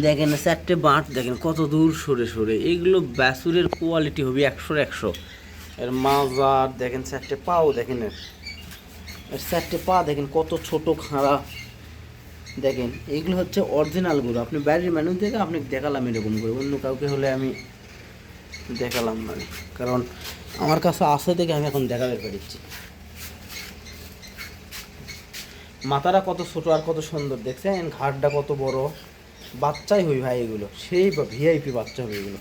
দেখেন, চারটে বাঁট দেখেন কত দূর সরে সরে। এইগুলো ব্যাসুরের কোয়ালিটি হবে একশোর একশো। এর মাজার, দেখেন চারটে পাও, দেখেন এর। চারটে পা, দেখেন কত ছোট খাঁড়া। দেখেন এইগুলো হচ্ছে অরিজিনাল গরু আপনি বাইরের মেনু থেকে আপনি দেখালাম এরকম করে। অন্য কাউকে হলে আমি দেখালাম না। কারণ আমার কাছে আসে থেকে আমি এখন দেখাতে পেরেছি মাথাটা কত ছোট আর কত সুন্দর, দেখছেন? ঘাটটা কত বড়। বাচ্চাই হই ভাই এগুলো। সেই ভিআইপি বাচ্চা হবে এগুলো।